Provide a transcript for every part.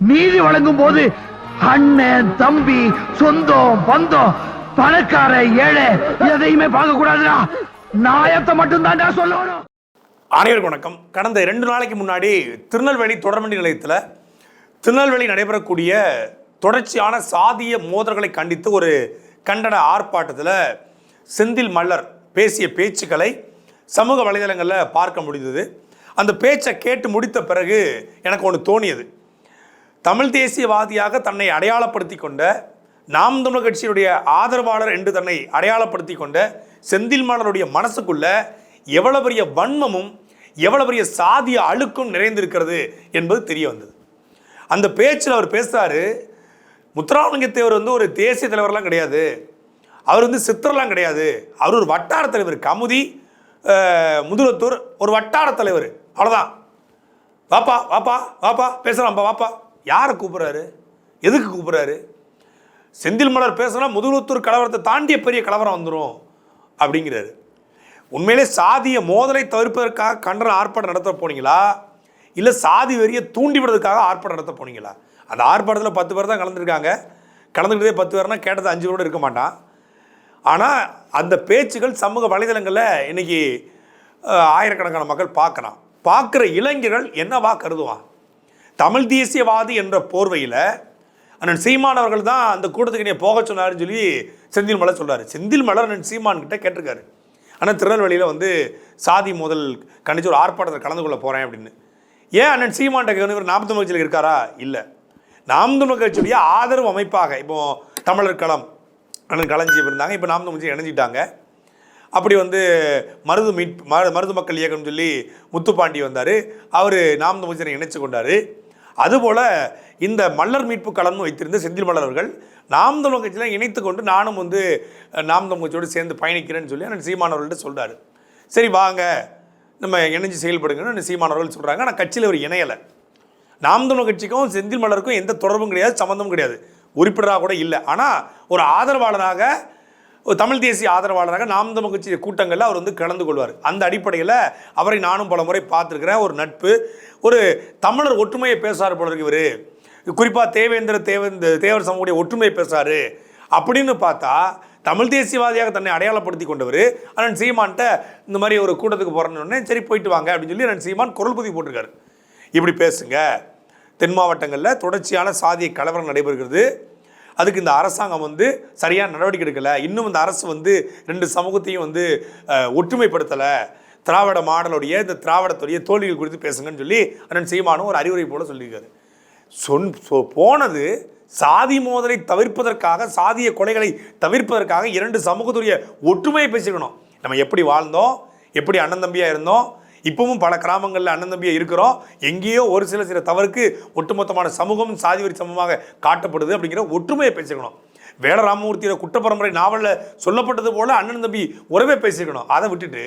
நீதி வழங்கும் போது அண்ணன் தம்பி சொந்தம் பந்தம் பணக்கார ஏழை எதையுமே பார்க்க கூடாதுடா நாயத்தை மட்டும் தான்டா சொல்லணும். அனைவருக்கும் வணக்கம். கடந்த ரெண்டு நாளைக்கு முன்னாடி திருநெல்வேலி தொடர்மண்டி நிலையத்தில் திருநெல்வேலி நடைபெறக்கூடிய தொடர்ச்சியான சாதிய மோதல்களை கண்டித்து ஒரு கண்டன ஆர்ப்பாட்டத்தில் செந்தில் மல்லர் பேசிய பேச்சுக்களை சமூக வலைதளங்களில் பார்க்க முடிந்தது. அந்த பேச்சை கேட்டு முடித்த பிறகு எனக்கு ஒன்று தோணியது. தமிழ் தேசியவாதியாக தன்னை அடையாளப்படுத்தி கொண்ட நாம் தமிழர் கட்சியினுடைய ஆதரவாளர் என்று தன்னை அடையாளப்படுத்தி கொண்ட செந்தில் மலருடைய மனசுக்குள்ள எவ்வளவு பெரிய வன்மமும் எவ்வளவு பெரிய சாதிய அழுக்கும் நிறைந்திருக்கிறது என்பது தெரிய வந்தது. அந்த பேச்சில் அவர் பேசுகிறாரு முத்துராமலிங்கத்தேவர் வந்து ஒரு தேசிய தலைவர்லாம் கிடையாது அவர் வந்து சித்தர்லாம் கிடையாது அவர் ஒரு வட்டார தலைவர் கமுதி முதுரத்தூர் ஒரு வட்டார தலைவர் அவ்வளோதான் வாப்பா வாப்பா வாப்பா பேசலாம்ப்பா வாப்பா. யாரை கூப்பிட்றாரு? எதுக்கு கூப்பிட்றாரு? செந்தில் மலர் பேசினா முதலூத்தூர் கலவரத்தை தாண்டிய பெரிய கலவரம் வந்துடும் அப்படிங்கிறாரு. உண்மையிலே சாதிய மோதலை தவிர்ப்பதற்காக கண்டன ஆர்ப்பாட்டம் நடத்த போனீங்களா? இல்லை சாதி வெறியை தூண்டி விடுறதுக்காக ஆர்ப்பாட்டம் நடத்த போனீங்களா? அந்த ஆர்ப்பாட்டத்தில் பத்து பேர் தான் கலந்துருக்காங்க. கலந்துக்கிட்டதே பத்து பேர்னா கேட்டது அஞ்சு கூட இருக்க மாட்டான். ஆனால் அந்த பேச்சுகள் சமூக வலைதளங்களில் இன்றைக்கி ஆயிரக்கணக்கான மக்கள் பார்க்குறான் பார்க்குற இளைஞர்கள் என்னவா கருதுவான்? தமிழ் தேசியவாதி என்ற போர்வையில் அண்ணன் சீமான் அவர்கள் தான் அந்த கூட்டத்துக்கு நீ போக சொன்னாருன்னு சொல்லி செந்தில் மலர் சொல்கிறார் செந்தில் மலர் அண்ணன் சீமான் கிட்ட கேட்டிருக்காரு. ஆனால் திருநெல்வேலியில் வந்து சாதி முதல் கண்டிச்சு ஒரு ஆர்ப்பாட்டத்தில் கலந்து கொள்ள போகிறேன் அப்படின்னு. ஏன் அண்ணன் சீமான் இவர் நாம் கட்சியில் இருக்காரா? இல்லை. நாம் கட்சியுடைய ஆதரவு அமைப்பாக இப்போ தமிழர் களம் அண்ணன் களஞ்சி இருந்தாங்க. இப்போ நாம் கட்சி இணைஞ்சிட்டாங்க. அப்படி வந்து மருது மீட் மரு மருது மக்கள் இயக்கம்னு சொல்லி முத்துப்பாண்டி வந்தார். அவர் நாம் தமிழரை இணைச்சு கொண்டார். அதுபோல் இந்த மல்லர் மீட்பு களம்னு வைத்திருந்த செந்தில் மல்லர் அவர்கள் நாம் தமிழ் கட்சியில் இணைத்து கொண்டு நானும் வந்து நாம் தமிழ் கட்சியோடு சேர்ந்து பயணிக்கிறேன்னு சொல்லி அண்ணன் சீமானவர்கள்ட்ட சொல்கிறாரு சரி வாங்க. நம்ம இணைஞ்சு செயல்படுங்கன்னு சீமானவர்கள் சொல்கிறாங்க ஆனால் கட்சியில் அவர் இணையலை. நாம் தமிழ் கட்சிக்கும் செந்தில் மலருக்கும் எந்த தொடர்பும் கிடையாது சம்மந்தமும் கிடையாது. உறுப்பினராக கூட இல்லை. ஆனால் ஒரு ஆதரவாளராக தமிழ் தேசிய ஆதரவாளராக நாம் தமிழ் கட்சி கூட்டங்களில் அவர் வந்து கலந்து கொள்வார். அந்த அடிப்படையில் அவரை நானும் பல முறை பார்த்துருக்கிறேன். ஒரு நட்பு ஒரு தமிழர் ஒற்றுமையை பேசார் போல இருக்கு இவர். குறிப்பாக தேவேந்திர தேவேந்திர தேவர் சமூகடைய ஒற்றுமையை பேசார் அப்படின்னு பார்த்தா தமிழ் தேசியவாதியாக தன்னை அடையாளப்படுத்தி கொண்டவர். அண்ணன் சீமான்ட்ட இந்த மாதிரி ஒரு கூட்டத்துக்கு போகிறேன்னு சரி போயிட்டு வாங்க அப்படின்னு சொல்லி அண்ணன் சீமான் குரல் பதிவு போட்டிருக்காரு. இப்படி பேசுங்க. தென் மாவட்டங்களில் தொடர்ச்சியான சாதிய கலவரம் நடைபெறுகிறது. அதுக்கு இந்த அரசாங்கம் வந்து சரியான நடவடிக்கை எடுக்கலை. இன்னும் இந்த அரசு வந்து ரெண்டு சமூகத்தையும் வந்து ஒற்றுமைப்படுத்தலை. திராவிட மாடலுடைய இந்த திராவிடத்துடைய தோல்விகள் குறித்து பேசுங்கன்னு சொல்லி அண்ணன் சீமானும் ஒரு அறிவுரை போல சொல்லியிருக்காரு. சொன் சொ போனது சாதி மோதலை தவிர்ப்பதற்காக சாதிய கொலைகளை தவிர்ப்பதற்காக இரண்டு சமூகத்துடைய ஒற்றுமையை பேசிக்கணும் நம்ம எப்படி வாழ்ந்தோம்? எப்படி அண்ணன் தம்பியாக இருந்தோம்? இப்பவும் பல கிராமங்களில் அண்ணன் தம்பியை இருக்கிறோம். எங்கேயோ ஒரு சில சில தவறுக்கு ஒட்டுமொத்தமான சமூகம் சாதிவரி சமூகமாக காட்டப்படுது அப்படிங்கிற ஒற்றுமையை பேசிக்கணும். வேட ராமமூர்த்தியோட குற்றப்பரம்பரை நாவலில் சொல்லப்பட்டது போல அண்ணன் தம்பி உறவே பேசிக்கணும். அதை விட்டுட்டு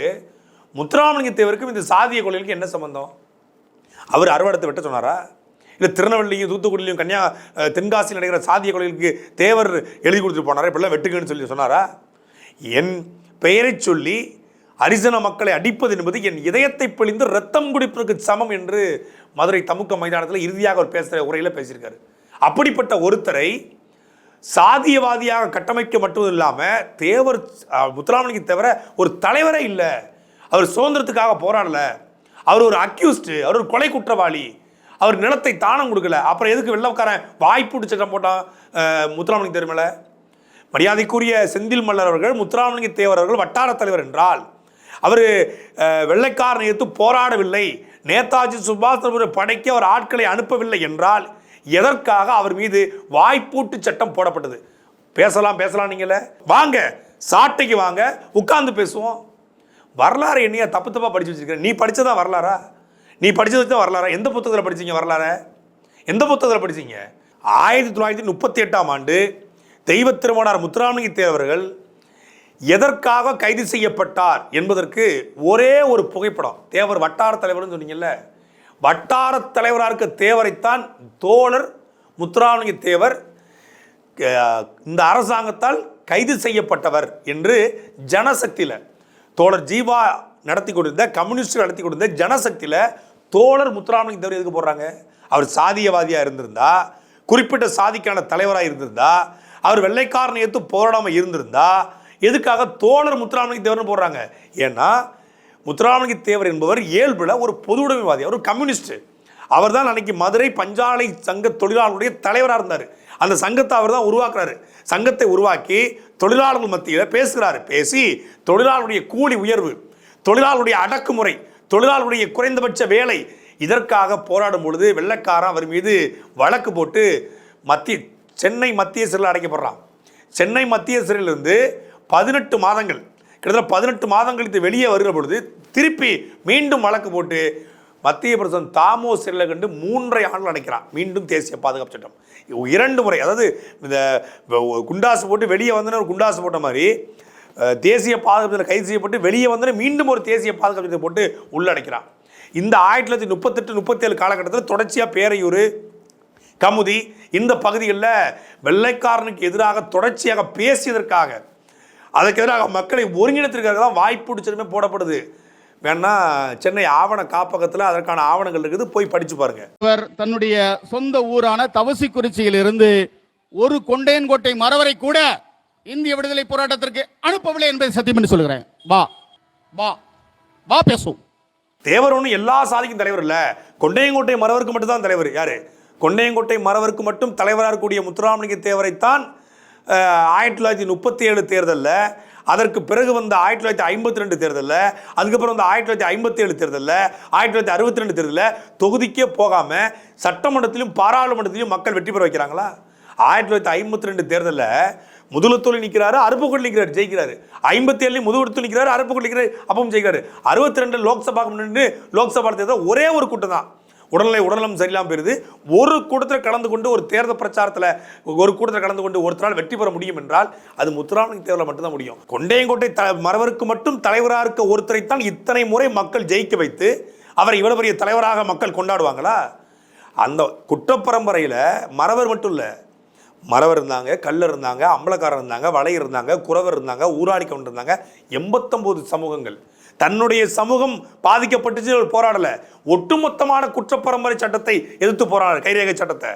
முத்துராமலிங்க தேவருக்கும் இந்த சாதிய கொள்கைக்கு என்ன சம்பந்தம்? அவர் அறுவடத்தை வெட்ட சொன்னாரா? இல்லை திருநெல்வேலியும் தூத்துக்குடியிலையும் கன்னியா தென்காசியில் நடக்கிற சாதிய கொலைகளுக்கு தேவர் எழுதி கொடுத்துட்டு போனாரா? இப்படிலாம் வெட்டுக்குன்னு சொல்லி சொன்னாரா? என் பெயரைச் சொல்லி அரிசன மக்களை அடிப்பது என்பது என் இதயத்தை பிழிந்து ரத்தம் குடிப்பதற்கு சமம் என்று மதுரை தமுக்க மைதானத்தில் இறுதியாக அவர் பேசுகிற உரையில் பேசியிருக்காரு. அப்படிப்பட்ட ஒருத்தரை சாதியவாதியாக கட்டமைக்க மட்டும் இல்லாமல் தேவர் முத்துராமலிங்கம் தவிர ஒரு தலைவரே இல்லை. அவர் சுதந்திரத்துக்காக போராடல. அவர் ஒரு அக்யூஸ்டு அவர் ஒரு கொலை குற்றவாளி. அவர் நிலத்தை தானம் கொடுக்கல. அப்புறம் எதுக்கு வெள்ளக்காரன் வாய்ப்பு சட்டம் போட்டான் முத்துராமலிங்க தேவர் மரியாதைக்குரிய செந்தில் மல்லர் அவர்கள் முத்துராமலிங்க தேவர் அவர்கள் வட்டார தலைவர் என்றால் அவர் வெள்ளைக்காரனை எதிர்த்து போராடவில்லை. நேதாஜி சுபாஷ் சந்திர படைக்கு அவர் ஆட்களை அனுப்பவில்லை என்றால் எதற்காக அவர் மீது வாய்ப்பூட்டு சட்டம் போடப்பட்டது? பேசலாம் பேசலாம் நீங்கள. வாங்க சாட்டைக்கு வாங்க உட்கார்ந்து பேசுவோம். வரலாறு என்னையா தப்பு தப்பாக படித்து வச்சுருக்கேன் நீ படிச்சதா வரலாறா? நீ படித்தது தான் வரலாறா? எந்த புத்தகத்தில் படிச்சீங்க வரலாற? எந்த புத்தகத்தில் படித்தீங்க ஆயிரத்தி தொள்ளாயிரத்தி முப்பத்தி எட்டாம் ஆண்டு தெய்வ திருமணார் முத்துராமலிங்க தேவர்கள் எதற்காக கைது செய்யப்பட்டார் என்பதற்கு ஒரே ஒரு புகைப்படம். தேவர் வட்டார தலைவர்னு சொன்னீங்கல்ல? வட்டார தலைவராக இருக்க தேவரைத்தான் தோழர் முத்துராமலிங்க தேவர் இந்த அரசாங்கத்தால் கைது செய்யப்பட்டவர் என்று ஜனசக்தியில் தோழர் ஜீவா நடத்தி கொண்டிருந்த கம்யூனிஸ்ட் நடத்தி கொண்டிருந்த ஜனசக்தியில் தோழர் முத்துராமலிங்க தேவர் எதுக்கு போடுறாங்க? அவர் சாதியவாதியாக இருந்திருந்தா குறிப்பிட்ட சாதிக்கான தலைவராக இருந்திருந்தா அவர் வெள்ளைக்காரனை ஏற்று போராடாமல் இருந்திருந்தா எதுக்காக தோழர் முத்துராமலிங்க தேவர்னு போடுறாங்க? ஏன்னா முத்துராமலிங்க தேவர் என்பவர் இயல்புல ஒரு பொது உடைமைவாதி அவர் கம்யூனிஸ்ட் அவர் தான் அன்னைக்கு மதுரை பஞ்சாலை சங்க தொழிலாளர்களுடைய தலைவராக இருந்தார். அந்த சங்கத்தை அவர் தான் உருவாக்குறாரு. சங்கத்தை உருவாக்கி தொழிலாளர்கள் மத்தியில் பேசுகிறாரு. பேசி தொழிலாளருடைய கூலி உயர்வு தொழிலாளருடைய அடக்குமுறை தொழிலாளருடைய குறைந்தபட்ச வேலை இதற்காக போராடும் பொழுது வெள்ளைக்காரன் அவர் மீது வழக்கு போட்டு மத்திய சென்னை மத்திய சிறையில் அடைக்கப்படுறான். சென்னை மத்திய சிறையிலிருந்து பதினெட்டு மாதங்கள் கிட்டத்தட்ட பதினெட்டு மாதங்கள் கழித்து வெளியே வருகிற பொழுது திருப்பி மீண்டும் வழக்கு போட்டு மத்திய பிரதேசம் தாமோ சிறையில் கண்டு மூன்றரை ஆண்டுகள் அடைக்கிறான். மீண்டும் தேசிய பாதுகாப்பு சட்டம். இரண்டு முறை அதாவது இந்த குண்டாசு போட்டு வெளியே வந்தோன்னு ஒரு குண்டாசு போட்ட மாதிரி தேசிய பாதுகாப்பு கைது செய்யப்பட்டு வெளியே வந்தோடனே மீண்டும் ஒரு தேசிய பாதுகாப்பு சட்டத்தை போட்டு உள்ளடைக்கிறான். இந்த ஆயிரத்தி தொள்ளாயிரத்தி முப்பத்தெட்டு முப்பத்தேழு காலகட்டத்தில் தொடர்ச்சியாக பேரையூர் கமுதி இந்த பகுதிகளில் வெள்ளைக்காரனுக்கு எதிராக தொடர்ச்சியாக பேசியதற்காக அதற்கு எதிராக மக்களை ஒருங்கிணைத்திருக்காக தான் வாய்ப்பு போடப்படுது. வேணா சென்னை ஆவண காப்பகத்தில் அதற்கான ஆவணங்கள் இருக்குது போய் படிச்சு பாருங்க. இவர் தன்னுடைய சொந்த ஊரான தவசிக்குறிச்சியில் இருந்து ஒரு கொண்டையன்கோட்டை மறவரை கூட இந்திய விடுதலை போராட்டத்திற்கு அனுப்பவில்லை என்பதை சத்தியம் என்று சொல்கிறேன் வா வா வா பேசும் தேவர் ஒன்றும் எல்லா சாதிக்கும் தலைவர் இல்லை. கொண்டையங்கோட்டை மறவருக்கு மட்டும்தான் தலைவர். யாரு? கொண்டையங்கோட்டை மறவருக்கு மட்டும் தலைவராக இருக்கக்கூடிய முத்துராமலிங்க தேவரைத்தான் ஆயிரத்தி தொள்ளாயிரத்தி முப்பத்தி ஏழு தேர்தலில் அதற்கு பிறகு வந்த ஆயிரத்தி தொள்ளாயிரத்தி ஐம்பத்தி ரெண்டு தேர்தலில் அதுக்கப்புறம் வந்து ஆயிரத்தி தொள்ளாயிரத்தி ஐம்பத்தி ஏழு தேர்தலில் ஆயிரத்தி தொள்ளாயிரத்தி அறுபத்தி ரெண்டு தேர்தலில் தொகுதிக்கே போகாமல் சட்டமன்றத்திலும் பாராளுமன்றத்திலும் மக்கள் வெற்றி பெற வைக்கிறாங்களா? ஆயிரத்தி தொள்ளாயிரத்தி ஐம்பத்தி ரெண்டு தேர்தலில் முதுகுலத்தூள் நிற்கிறாரு அருப்புக்கோட்டை நிற்கிறார் ஜெயிக்கிறாரு. ஐம்பத்தி ஏழுலையும் முதுகுலத்தூள் நிற்கிறாரு அருப்புக்கோட்டை நிற்கிறார் அப்பவும் ஜெயிக்கிறாரு. அறுபத்தி ரெண்டு லோக்சபா நின்று லோக்சபா தேர்தல் ஒரே ஒரு கூட்டம் தான். உடல்நிலை உடல்நலம் சரியில்லாமல் போயிருது. ஒரு கூட்டத்தில் கலந்து கொண்டு ஒரு தேர்தல் பிரச்சாரத்தில் ஒரு கூட்டத்தில் கலந்து கொண்டு ஒருத்தரால் வெற்றி பெற முடியும் என்றால் அது முத்துராமலிங்க தேர்தலில் மட்டும்தான் முடியும். கொண்டையங்கோட்டை த மறவருக்கு மட்டும் தலைவராக இருக்க ஒருத்தரைத்தான் இத்தனை முறை மக்கள் ஜெயிக்க வைத்து அவரை இவ்வளவு பெரிய தலைவராக மக்கள் கொண்டாடுவாங்களா? அந்த குற்றப்பரம்பரையில் மறவர் மட்டும் இல்லை. மறவர் இருந்தாங்க கல் இருந்தாங்க அம்பலக்காரர் இருந்தாங்க வலை இருந்தாங்க குறவர் இருந்தாங்க ஊராளி இருந்தாங்க. எண்பத்தொம்போது சமூகங்கள். தன்னுடைய சமூகம் பாதிக்கப்பட்டுச்சு அவர் போராடலை. ஒட்டுமொத்தமான குற்றப்பரம்பரை சட்டத்தை எதிர்த்து போராடல கைரேகை சட்டத்தை.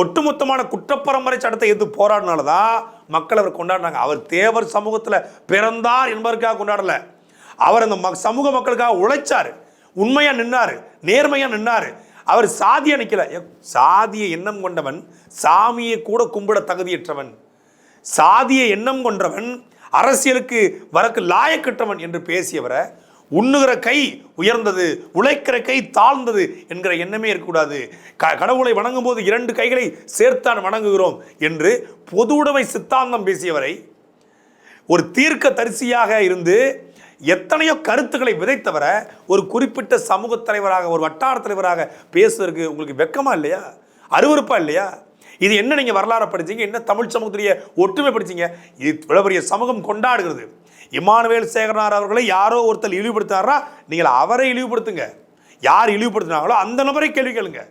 ஒட்டுமொத்தமான குற்றப்பரம்பரை சட்டத்தை எதிர்த்து போராடினால தான் மக்கள் அவர் கொண்டாடினாங்க அவர் தேவர் சமூகத்தில் பிறந்தார் என்பதற்காக கொண்டாடலை. அவர் அந்த மக் சமூக மக்களுக்காக உழைச்சார். உண்மையாக நின்னார். நேர்மையாக நின்னார். அவர் சாதியா நிற்கல சாதிய எண்ணம் கொண்டவன் சாமியை கூட கும்பிட தகுதியற்றவன். சாதிய எண்ணம் கொண்டவன் அரசியலுக்கு வரக்கு லாயக்கற்றவன் என்று பேசியவரை உண்ணுகிற கை உயர்ந்தது உழைக்கிற கை தாழ்ந்தது என்கிற எண்ணமே இருக்கக்கூடாது. க கடவுளை வணங்கும் போது இரண்டு கைகளை சேர்த்தான் வணங்குகிறோம் என்று பொது உடைமை சித்தாந்தம் பேசியவரை ஒரு தீர்க்க தரிசியாக இருந்து எத்தனையோ கருத்துக்களை விதைத்தவரை ஒரு குறிப்பிட்ட சமூக தலைவராக ஒரு வட்டார தலைவராக பேசுவதற்கு உங்களுக்கு வெக்கமா இல்லையா? அருவறுப்பா இல்லையா? இது என்ன நீங்கள் வரலாறு படிச்சீங்க? என்ன தமிழ் சமூகத்துடைய ஒற்றுமை படிச்சீங்க? இது இவ்வளவு பெரிய சமூகம் கொண்டாடுகிறது. இமானுவேல் சேகரனார் அவர்களை யாரோ ஒருத்தர் இழிவுபடுத்தாரா நீங்கள் அவரை இழிவுபடுத்துங்க. யார் இழிவுபடுத்தினாங்களோ அந்த நபரை கேள்வி கேளுங்க.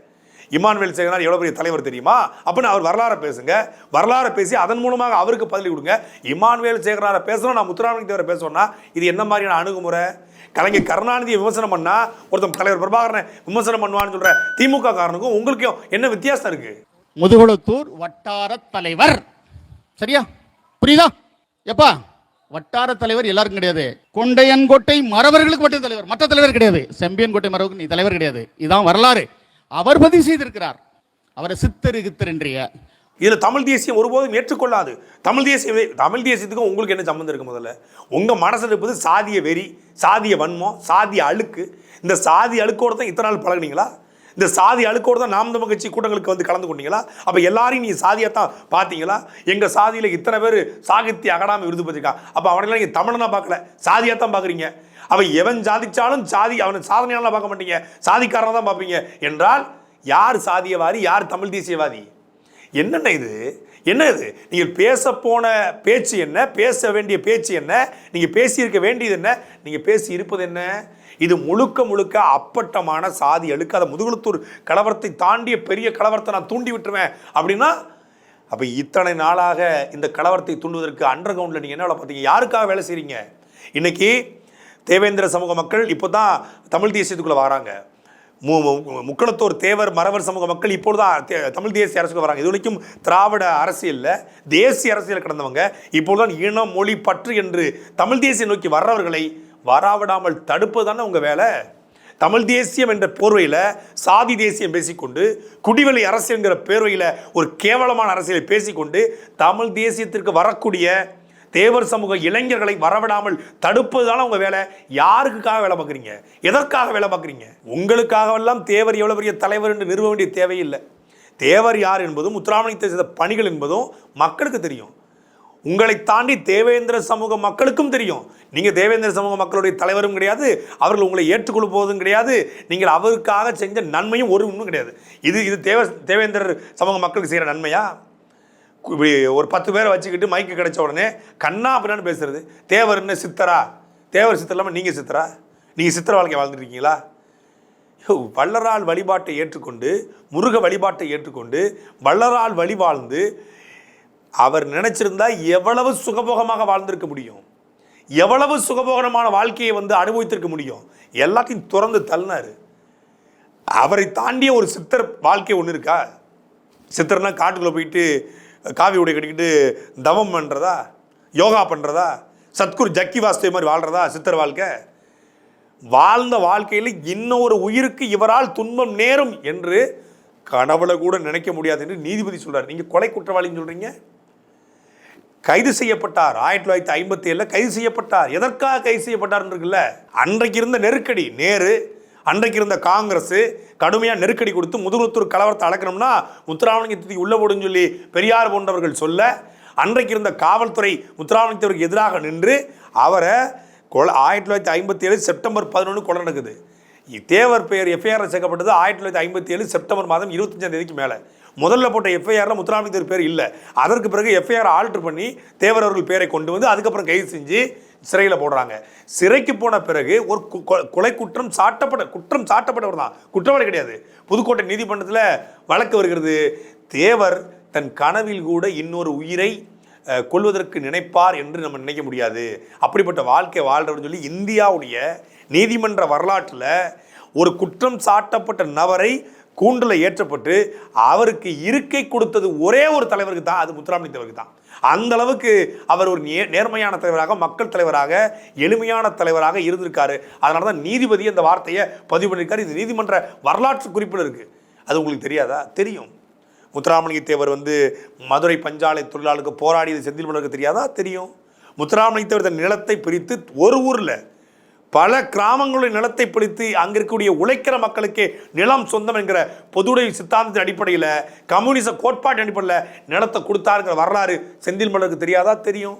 இமானுவேல் சேகரனார் எவ்வளோ பெரிய தலைவர் தெரியுமா? அப்படின்னு அவர் வரலாறை பேசுங்க. வரலாறை பேசி அதன் மூலமாக அவருக்கு பதில் கொடுங்க. இமானுவேல் சேகரனாரை பேசணும் நான் முத்துராமலிங்க தேவரை பேசணும்னா இது என்ன மாதிரியான அணுகுமுறை? கலைஞர் கருணாநிதியை விமர்சனம் பண்ணால் ஒருத்தன் தலைவர் பிரபாகரனை விமர்சனம் பண்ணுவான்னு சொல்கிற திமுக காரனுக்கும் உங்களுக்கும் என்ன வித்தியாசம் இருக்குது முதுகுளத்தூர் வட்டார தலைவர். சரியா? புரியுதா? எப்பா? வட்டார தலைவர் எல்லாருக்கும் கிடையாது. கொண்டையன்கோட்டை மறவர்களுக்கு மட்டும் தலைவர். மற்ற தலைவர் கிடையாது. செம்பியன்கோட்டை மரபுக்கு நீ தலைவர் கிடையாது. இதுதான் வரலாறு. அவர் பதிவு செய்திருக்கிறார். அவரை சித்தரு கித்தர் என்றிய இதுல தமிழ் தேசியம் ஒருபோதும் ஏற்றுக்கொள்ளாது. தமிழ் தேசியம் தமிழ் தேசியத்துக்கும் உங்களுக்கு என்ன சம்மந்தம் இருக்கு முதல்ல? உங்க மனசில் இருப்பது சாதிய வெறி சாதிய வன்மம் சாதிய அழுக்கு. இந்த சாதி அழுக்கோடு தான் இத்தனை நாள் பழகுனீங்களா? இந்த சாதி அழுக்கோட தான் நாம் தமிழ் கட்சி கூட்டங்களுக்கு வந்து கலந்து கொண்டீங்களா? அப்போ எல்லாரையும் நீ சாதியாக தான் பார்த்தீங்களா? எங்கள் சாதியில் இத்தனை பேர் சாகித்ய அகாடமி விருது பெற்றிருக்கான் அப்போ அவனெல்லாம் நீங்கள் தமிழனாக பார்க்கல. சாதியாக தான் பார்க்குறீங்க. அவன் எவன் சாதிச்சாலும் சாதி அவனை சாதனையாலாம் பார்க்க மாட்டீங்க. சாதிக்காரனாக தான் பார்ப்பீங்க. என்றால் யார் சாதியவாதி யார் தமிழ் தேசியவாதி? என்னென்ன இது? என்ன இது? நீங்கள் பேச போன பேச்சு என்ன? பேச வேண்டிய பேச்சு என்ன? நீங்கள் பேசியிருக்க வேண்டியது என்ன? நீங்கள் பேசி இருப்பது என்ன? இது முழுக்க முழுக்க அப்பட்டமான சாதி அழுக்காத முதுகுளத்தூர் கலவரத்தை தாண்டிய பெரிய கலவரத்தை நான் தூண்டி விட்டுருவேன். அப்படின்னா அப்போ இத்தனை நாளாக இந்த கலவரத்தை தூண்டுவதற்கு அண்டர் கிரவுண்டில் நீங்கள் என்ன வேலை பார்த்தீங்க யாருக்காக வேலை செய்கிறீங்க இன்னைக்கு தேவேந்திர சமூக மக்கள் இப்போ தான் தமிழ் தேசியத்துக்குள்ளே வராங்க. மு- தேவர் மறவர் சமூக மக்கள் இப்பொழுது தே- தமிழ் தேசிய அரசுக்கு வராங்க. இது வரைக்கும் திராவிட அரசியலில் தேசிய அரசியல் கடந்தவங்க இப்பொழுதுதான் இனம் மொழி பற்று என்று தமிழ் தேசிய நோக்கி வர்றவர்களை வராவிடாமல் தடுப்பது தானே உங்கள் வேலை. தமிழ் தேசியம் என்ற போர்வையில் சாதி தேசியம் பேசிக்கொண்டு குடிவெளி அரசியல்ங்கிற பேர்வையில் ஒரு கேவலமான அரசியலை பேசிக்கொண்டு தமிழ் தேசியத்திற்கு வரக்கூடிய தேவர் சமூக இளைஞர்களை வரவிடாமல் தடுப்பது தானே உங்க வேலை? யாருக்குக்காக வேலை பார்க்குறீங்க? எதற்காக வேலை பார்க்குறீங்க? உங்களுக்காகவெல்லாம் தேவர் எவ்வளோ பெரிய தலைவர் என்று நிறுவ வேண்டிய தேவையில்லை. தேவர் யார் என்பதும் முத்துராமலிங்கத்தை செய்த பணிகள் என்பதும் மக்களுக்கு தெரியும். உங்களை தாண்டி தேவேந்திர சமூக மக்களுக்கும் தெரியும். நீங்கள் தேவேந்திர சமூக மக்களுடைய தலைவரும் கிடையாது அவர்கள் உங்களை ஏற்றுக்கொள்ள போவதும் கிடையாது. நீங்கள் அவருக்காக செஞ்ச நன்மையும் ஒரு ஒன்றும் கிடையாது. இது இது தேவ தேவேந்திரர் சமூக மக்களுக்கு செய்கிற நன்மையா? இப்படி ஒரு பத்து பேரை வச்சுக்கிட்டு மைக்கு கிடைச்ச உடனே கண்ணா அப்படின்னு பேசுறது. தேவர் என்ன சித்தரா? தேவர் சித்தர் இல்லாமல் நீங்கள் சித்தரா? நீங்கள் சித்திர வாழ்க்கை வாழ்ந்துருக்கீங்களா வல்லரால் வழிபாட்டை ஏற்றுக்கொண்டு முருக வழிபாட்டை ஏற்றுக்கொண்டு வல்லரால் வழி வாழ்ந்து அவர் நினைச்சிருந்தா எவ்வளவு சுகபோகமாக வாழ்ந்திருக்க முடியும்? எவ்வளவு சுகபோகமான வாழ்க்கையை வந்து அனுபவித்திருக்க முடியும்? எல்லாத்தையும் திறந்து தள்ளினாரு. அவரை தாண்டிய ஒரு சித்தர் வாழ்க்கை ஒன்று இருக்கா? சித்தர்னா காட்டுக்குள்ளே போயிட்டு காவி உடை கட்டிக்கிட்டு தவம் பண்ணுறதா யோகா பண்ணுறதா சத்குரு ஜக்கி வாஸ்தே மாதிரி வாழ்கிறதா சித்தர் வாழ்க்கை? வாழ்ந்த வாழ்க்கையில் இன்னொரு உயிருக்கு இவரால் துன்பம் நேரும் என்று கனவுல கூட நினைக்க முடியாது என்று நீதிபதி சொல்கிறார் நீங்கள் கொலை குற்றவாளின்னு சொல்கிறீங்க கைது செய்யப்பட்டார். ஆயிரத்தி தொள்ளாயிரத்தி ஐம்பத்தி ஏழில் கைது செய்யப்பட்டார். எதற்காக கைது செய்யப்பட்டார் இருக்குல்ல? அன்றைக்கு இருந்த நெருக்கடி நேரு அன்றைக்கு இருந்த காங்கிரஸ் கடுமையாக நெருக்கடி கொடுத்து முதுகுத்தூர் கலவரத்தை அடக்கணும்னா முத்துராமலிங்கத்துக்கு உள்ள போடுன்னு சொல்லி பெரியார் போன்றவர்கள் சொல்ல அன்றைக்கு இருந்த காவல்துறை முத்துராமலிங்கத்திற்கு எதிராக நின்று அவரை கொலை ஆயிரத்தி தொள்ளாயிரத்தி ஐம்பத்தி ஏழு செப்டம்பர் பதினொன்று கொலை நடக்குது. தேவர் பெயர் எஃப்ஐஆர் சேர்க்கப்பட்டது ஆயிரத்தி தொள்ளாயிரத்தி ஐம்பத்தி ஏழு செப்டம்பர் மாதம் இருபத்தஞ்சாம் தேதிக்கு மேலே. முதல்ல போட்ட எஃப்ஐஆரில் முத்துராமலிங்கர் பேர் இல்லை. அதற்கு பிறகு எஃப்ஐஆர் ஆல்டர் பண்ணி தேவர் அவர்கள் பேரை கொண்டு வந்து அதுக்கப்புறம் கைது செஞ்சு சிறையில் போடுறாங்க. சிறைக்கு போன பிறகு ஒரு கு- கொ- கொலை குற்றம் சாட்டப்பட்ட குற்றம் சாட்டப்பட்டவர் தான். குற்றவாளி கிடையாது. புதுக்கோட்டை நீதிமன்றத்தில் வழக்கு வருகிறது. தேவர் தன் கனவில் கூட இன்னொரு உயிரை கொள்வதற்கு நினைப்பார் என்று நம்ம நினைக்க முடியாது. அப்படிப்பட்ட வாழ்க்கை வாழ்றவர்னு சொல்லி இந்தியாவுடைய நீதிமன்ற வரலாற்றில் ஒரு குற்றம் சாட்டப்பட்ட நபரை கூண்டில் ஏற்றப்பட்டு அவருக்கு இருக்கை கொடுத்தது ஒரே ஒரு தலைவருக்கு தான் அது முத்துராமலிங்கத்தவருக்கு தான். அந்த அளவுக்கு அவர் ஒரு நே நேர்மையான தலைவராக மக்கள் தலைவராக எளிமையான தலைவராக இருந்திருக்காரு. அதனால தான் நீதிபதி அந்த வார்த்தையை பதிவு பண்ணியிருக்காரு இது நீதிமன்ற வரலாற்று குறிப்பில் இருக்குது அது உங்களுக்கு தெரியாதா? தெரியும். முத்துராமலிங்க தேவர் வந்து மதுரை பஞ்சாலை தொழிலாளருக்கு போராடியது செந்தில் மன்னருக்கு தெரியாதா? தெரியும். முத்துராமலிங்க தேவர் தன் நிலத்தை பிரித்து ஒரு ஊரில் பல கிராமங்களுடைய நிலத்தை பிடித்து அங்க இருக்கக்கூடிய உழைக்கிற மக்களுக்கே நிலம் சொந்தம் என்கிற பொதுடை சித்தாந்தத்தின் அடிப்படையில் கம்யூனிச கோட்பாட்டு அடிப்படையில் நிலத்தை கொடுத்தாருங்கிற வரலாறு செந்தில் மலருக்கு தெரியாதா? தெரியும்.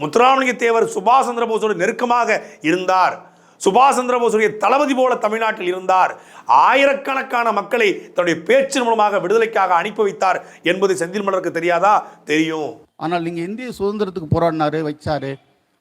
முத்துராமலிங்க தேவர் சுபாஷ் சந்திர போஸோடு நெருக்கமாக இருந்தார். சுபாஷ் சந்திர போஸுடைய தளபதி போல தமிழ்நாட்டில் இருந்தார். ஆயிரக்கணக்கான மக்களை தன்னுடைய பேச்சின் மூலமாக விடுதலைக்காக அனுப்பி வைத்தார் என்பது செந்தில் மலருக்கு தெரியாதா? தெரியும். ஆனால் நீங்க இந்திய சுதந்திரத்துக்கு போராடினாரு வச்சாரு.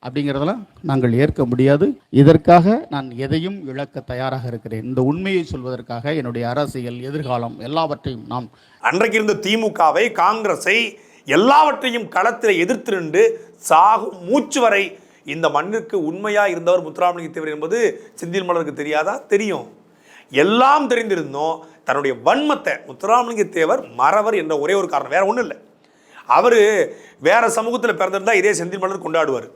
அப்படிங்கிறதெல்லாம் நாங்கள் ஏற்க முடியாது. இதற்காக நான் எதையும் இழக்க தயாராக இருக்கிறேன். இந்த உண்மையை சொல்வதற்காக என்னுடைய அரசியல் எதிர்காலம் எல்லாவற்றையும் நாம் அன்றைக்கு இருந்த திமுகவை காங்கிரஸை எல்லாவற்றையும் களத்தில் எதிர்த்து நின்று சாகும் மூச்சு வரை இந்த மண்ணிற்கு உண்மையாக இருந்தவர் முத்துராமலிங்க தேவர் என்பது செந்தில் மலருக்கு தெரியாதா? தெரியும். எல்லாம் தெரிந்திருந்தோம். தன்னுடைய வன்மத்தை முத்துராமலிங்க தேவர் மறவர் என்ற ஒரே ஒரு காரணம். வேற ஒன்றும் இல்லை. அவர் வேற சமூகத்தில் பிறந்திருந்தால் இதே செந்தில் மலர் கொண்டாடுவார்.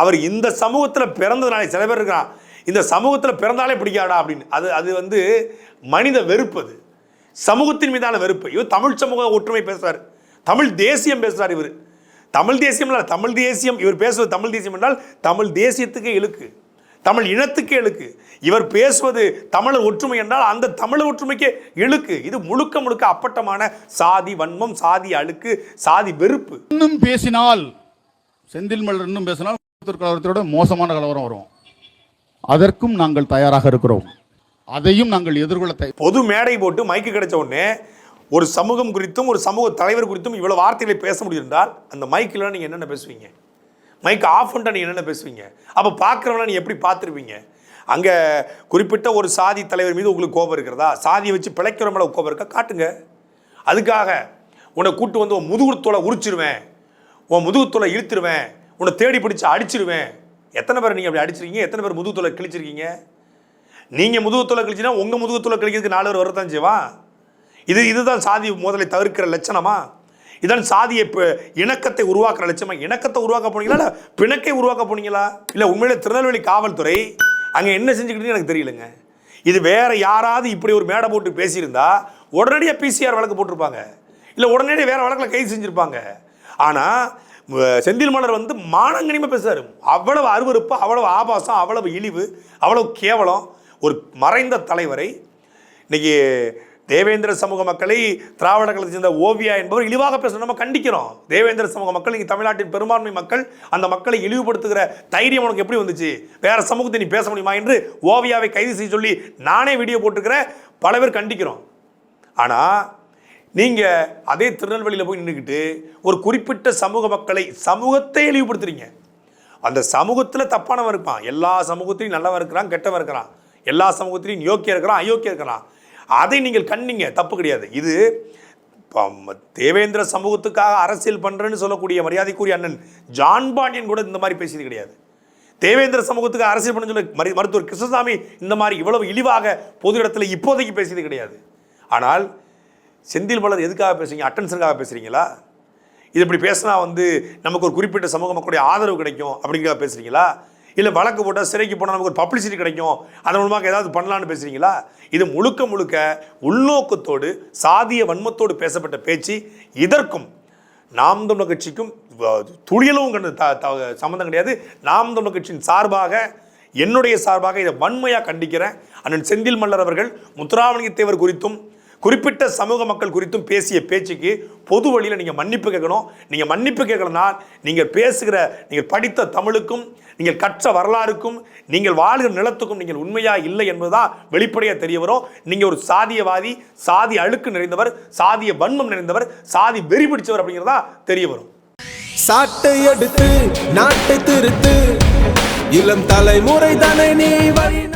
அவர் இந்த சமூகத்தில் பிறந்ததுனாலே சில பேர் இருக்கிறான். இந்த சமூகத்தில் பிறந்தாலே பிடிக்காடா அப்படின்னு. அது அது வந்து மனித வெறுப்பு அது. சமூகத்தின் மீதான வெறுப்பு. இவர் தமிழ் சமூக ஒற்றுமை பேசுகிறார் தமிழ் தேசியம் பேசுகிறார் இவர். தமிழ் தேசியம் இல்லை தமிழ் தேசியம். இவர் பேசுவது தமிழ் தேசியம் என்றால் தமிழ் தேசியத்துக்கே இழுக்கு. தமிழ் இனத்துக்கே இழுக்கு. இவர் பேசுவது தமிழர் ஒற்றுமை என்றால் அந்த தமிழர் ஒற்றுமைக்கே இழுக்கு. இது முழுக்க முழுக்க அப்பட்டமான சாதி வன்மம் சாதி அழுக்கு சாதி வெறுப்பு. இன்னும் பேசினால் செந்தில் மலர் இன்னும் பேசினால் கலவரத்தோட மோசமான கலவரம் வரும். அதற்கும் நாங்கள் தயாராக இருக்கிறோம். அதையும் நாங்கள் எதிர்கொள்ள தயார் பொது மேடை போட்டு மைக்கு கிடைச்ச உடனே ஒரு சமூகம் குறித்தும் ஒரு சமூக தலைவர் குறித்தும் இவ்வளவு வார்த்தைகளை பேச முடியிருந்தால் அந்த மைக்கில் நீங்கள் என்னென்ன பேசுவீங்க? மைக் ஆஃப் பண்ணிட்டா நீங்கள் என்னென்ன பேசுவீங்க? அப்போ பார்க்குறவனா நீ எப்படி பார்த்துருப்பீங்க? அங்கே குறிப்பிட்ட ஒரு சாதி தலைவர் மீது உங்களுக்கு கோபம் இருக்கிறதா? சாதியை வச்சு பிழைக்கிற மேலே கோபம் இருக்கா? காட்டுங்க. அதுக்காக உன்னை கூட்டு வந்து உன் முதுகுத்தோலை உரிச்சிருவேன். உன் முதுகுத்தோலை இழுத்துருவேன். உன்னை தேடி பிடிச்சி அடிச்சிருவேன். எத்தனை பேர் நீங்கள் அப்படி அடிச்சிருக்கீங்க? எத்தனை பேர் முதுகுத்தோலை கிழிச்சிருக்கீங்க? நீங்கள் முதுகுத்தொலை கிழிச்சினா உங்கள் முதுகுத்தொலை கிழிக்கிறதுக்கு நாலு பேர் வரத்தான் செய்வா? இது இதுதான் சாதி முதலை தவிர்க்கிற லட்சணமா? இதான் சாதியை இணக்கத்தை உருவாக்குற லட்சமா இணக்கத்தை உருவாக்க போனீங்களா? இல்லை பிணக்கை உருவாக்க போனீங்களா? இல்லை உண்மையிலே திருநெல்வேலி காவல்துறை அங்கே என்ன செஞ்சுக்கிட்டு எனக்கு தெரியலங்க. இது வேற யாராவது இப்படி ஒரு மேடை போட்டு பேசியிருந்தா உடனடியாக பிசிஆர் வழக்கு போட்டிருப்பாங்க. இல்லை உடனடியாக வேற வழக்கில் கைது செஞ்சுருப்பாங்க. ஆனால் செந்தில் மலர் வந்து மானங்கனிமா பேசுறாரு? அவ்வளவு அருவருப்பு அவ்வளவு ஆபாசம் அவ்வளவு இழிவு அவ்வளவு கேவலம் ஒரு மறைந்த தலைவரை. இன்னைக்கு தேவேந்திர சமூக மக்களை திராவிட கழகத்தை சேர்ந்த ஓவியா என்பவர் இழிவாக பேச நம்ம கண்டிக்கிறோம். தேவேந்திர சமூக மக்கள் இங்கே தமிழ்நாட்டின் பெரும்பான்மை மக்கள் அந்த மக்களை இழிவுபடுத்துகிற தைரியம் உனக்கு எப்படி வந்துச்சு? வேற சமூகத்தை நீ பேச முடியுமா என்று ஓவியாவை கைது செய்ய சொல்லி நானே வீடியோ போட்டுக்கிற பல பேர் கண்டிக்கிறோம். ஆனால் நீங்கள் அதே திருநெல்வேலியில் போய் நின்றுக்கிட்டு ஒரு குறிப்பிட்ட சமூக மக்களை சமூகத்தை இழிவுபடுத்துறீங்க. அந்த சமூகத்தில் தப்பானவன் இருப்பான். எல்லா சமூகத்திலையும் நல்லவன் இருக்கிறான் கெட்டவன் இருக்கிறான். எல்லா சமூகத்திலையும் யோக்கியம் இருக்கிறான் அயோக்கியம் இருக்கிறான். அதை நீங்கள் கண்ணீங்க தப்பு கிடையாது. இது தேவேந்திர சமூகத்துக்காக அரசியல் பண்ணுறேன்னு சொல்லக்கூடிய மரியாதைக்குரிய அண்ணன் ஜான் பாண்டியன் கூட இந்த மாதிரி பேசியது கிடையாது. தேவேந்திர சமூகத்துக்கு அரசியல் பண்ண சொல்ல மரு மருத்துவர் கிருஷ்ணசாமி இந்த மாதிரி இவ்வளவு இழிவாக பொது இடத்துல இப்போதைக்கு பேசியது கிடையாது. ஆனால் செந்தில் மலர் எதுக்காக பேசுறீங்க? அட்டன்ஷனுக்காக பேசுறீங்களா? இது இப்படி பேசினா வந்து நமக்கு ஒரு குறிப்பிட்ட சமூக மக்களுடைய ஆதரவு கிடைக்கும் அப்படிங்கிறத பேசுகிறீங்களா இல்லை வழக்கு போட்டால் சிறைக்கு போனால் நமக்கு ஒரு பப்ளிசிட்டி கிடைக்கும் அதன் மூலமாக ஏதாவது பண்ணலான்னு பேசுறீங்களா? இது முழுக்க முழுக்க உள்நோக்கத்தோடு சாதிய வன்மத்தோடு பேசப்பட்ட பேச்சு. இதற்கும் நாம் தமிழர் கட்சிக்கும் வ- கண்டு த சம்மந்தம் கிடையாது. நாம் தமிழர் கட்சியின் சார்பாக என்னுடைய சார்பாக இதை வன்மையாக கண்டிக்கிறேன். அண்ணன் செந்தில் மல்லர் அவர்கள் முத்துராமலிங்கத்தேவர் குறித்தும் குறிப்பிட்ட சமூக மக்கள் குறித்தும் பேசிய பேச்சுக்கு பொது வழியில் நீங்கள் மன்னிப்பு கேட்கணும். நீங்கள் மன்னிப்பு கேட்கலனா நீங்கள் பேசுகிற நீங்கள் படித்த தமிழுக்கும் நீங்கள் கற்ற வரலாறுக்கும் நீங்கள் வாழ்கிற நிலத்துக்கும் நீங்கள் உண்மையாக இல்லை என்பதுதான் வெளிப்படையாக தெரிய வரும். நீங்கள் ஒரு சாதியவாதி சாதி அழுக்கு நிறைந்தவர் சாதிய வன்மம் நிறைந்தவர் சாதி வெறி பிடிச்சவர் அப்படிங்கிறதா தெரிய வரும். சாட்டை எடுத்து நாட்டை திருத்து இளம் தலைமுறை தானே நீ